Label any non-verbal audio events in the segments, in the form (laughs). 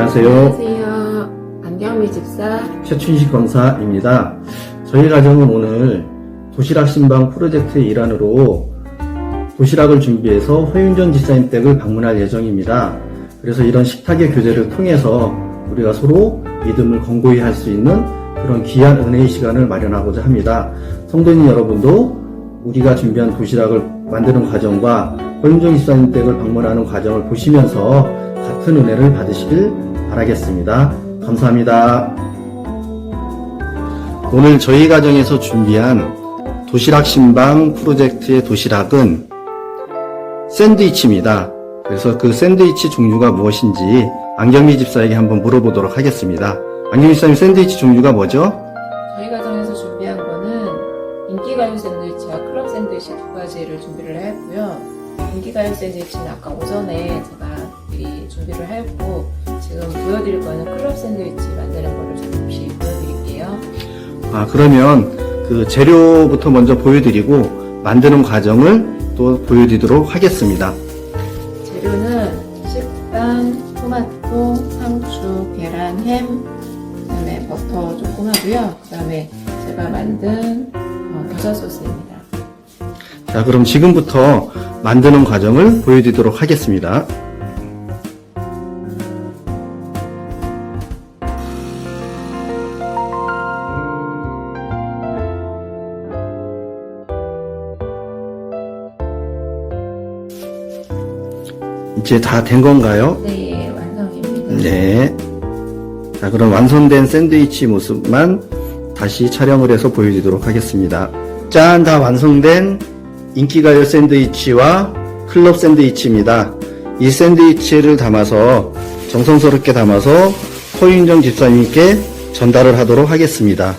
안녕하세요. 안녕하세요. 안경미 집사. 최춘식 검사입니다. 저희 가정은 오늘 도시락 신방 프로젝트의 일환으로 도시락을 준비해서 허윤정 집사님 댁을 방문할 예정입니다. 그래서 이런 식탁의 교제를 통해서 우리가 서로 믿음을 건고히 할 수 있는 그런 귀한 은혜의 시간을 마련하고자 합니다. 성도님 여러분도 우리가 준비한 도시락을 만드는 과정과 허윤정 집사님 댁을 방문하는 과정을 보시면서 같은 은혜를 받으시길 바라겠습니다. 감사합니다. 오늘 저희 가정에서 준비한 도시락 신방 프로젝트의 도시락은 샌드위치입니다. 그래서 그 샌드위치 종류가 무엇인지 안경미 집사에게 한번 물어보도록 하겠습니다. 안경미 집사님 샌드위치 종류가 뭐죠? 저희 가정에서 준비한 거는 인기가요 샌드위치와 클럽 샌드위치 두 가지를 준비를 했고요. 인기가요 샌드위치는 아까 오전에 제가 준비를 했고 지금 보여드릴 거는 클럽 샌드위치 만드는 거를 잠시 보여드릴게요. 아, 그러면 그 재료부터 먼저 보여드리고 만드는 과정을 또 보여드리도록 하겠습니다. 재료는 식빵, 토마토, 상추, 계란, 햄, 그다음에 버터 조금 하고요. 그다음에 제가 만든 어, 겨자 소스입니다. 자, 그럼 지금부터 만드는 과정을 보여드리도록 하겠습니다. 이제 다 된 건가요? 네, 완성입니다. 네. 자, 그럼 완성된 샌드위치 모습만 다시 촬영을 해서 보여드리도록 하겠습니다. 짠, 다 완성된 인기가요 샌드위치와 클럽 샌드위치입니다. 이 샌드위치를 담아서 정성스럽게 담아서 허윤정 집사님께 전달을 하도록 하겠습니다.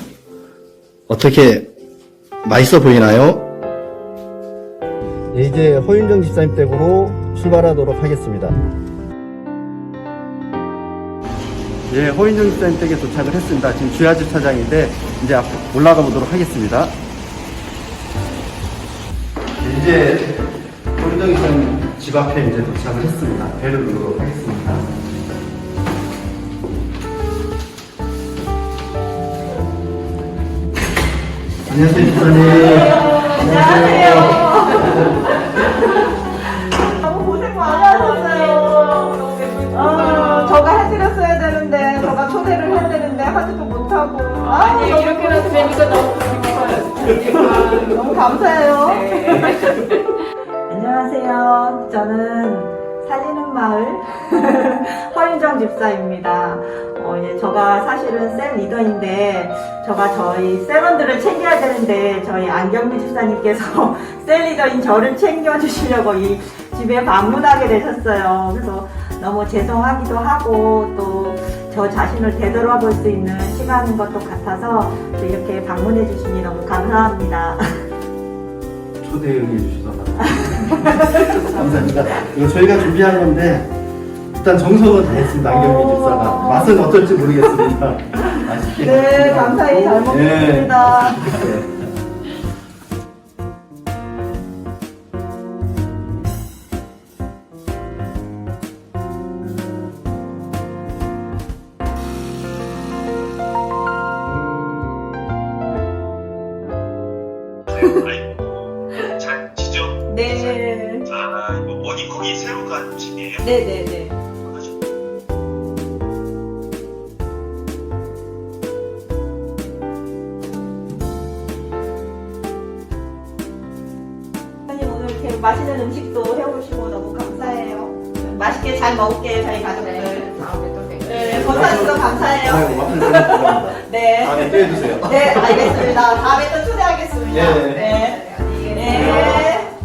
어떻게 맛있어 보이나요? 네, 이제 허윤정 집사님 댁으로 출발하도록 하겠습니다. 예, 댁에 도착을 했습니다. 지금 주야 주차장인데 이제 앞 올라가 보도록 하겠습니다. 이제 집사님 집 앞에 이제 도착을 했습니다. 배를 누르도록 하겠습니다. 안녕하세요, 집사님. 안녕하세요. 되니까 너무 기뻐요. 너무 감사해요. 안녕하세요. 저는 살리는 마을 (laughs) 허윤정 집사입니다. 어, 예, 저가 사실은 셀 리더인데, 저가 저희 셀원들을 챙겨야 되는데, 저희 안경미 집사님께서 (laughs) 셀 리더인 저를 챙겨주시려고 이 집에 방문하게 되셨어요. 그래서 너무 죄송하기도 하고, 또 저 자신을 되돌아볼 수 있는 시간인 것도 같아서 또 이렇게 방문해 주시니 너무 감사합니다. 초대 응해 주셔서 감사합니다. 이거 저희가 준비한 건데 일단 정성은 다 했습니다. 안경민 집사가 맛은 어떨지 모르겠습니다. (laughs) 맛있게 네. 감사히 잘 네. 먹겠습니다. 아이고, 잘 지죠? 네. 아, 이거 어디 거기 새로 간 집이에요? 네네네. 선생님 오늘 이렇게 맛있는 음식도 해오시고 너무 감사해요. 맛있게 잘 먹을게요, 저희 가족들. 네, 다음에 또 뵙겠습니다. 네, 건사님도 감사해요. 아이고 잘 먹겠습니다. 네. 다음에 또 해주세요. 네, 알겠습니다. 다음에 또 하겠습니다. 네. 네. 네. 네.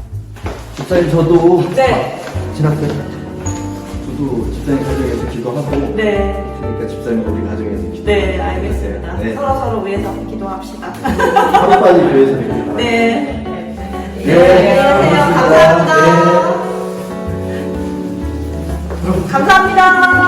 집사님 저도 네. 지났대. 저도 집사님 가정에서 기도하고 네. 그러니까 집사님 우리 가정에서 기도. 네, 알겠습니다. 네. 서로 서로 위해서 기도합시다. 하루빨리 교회에서 뵙겠습니다. 네. 네, 안녕히 계세요. 고맙습니다. 감사합니다. 감사합니다.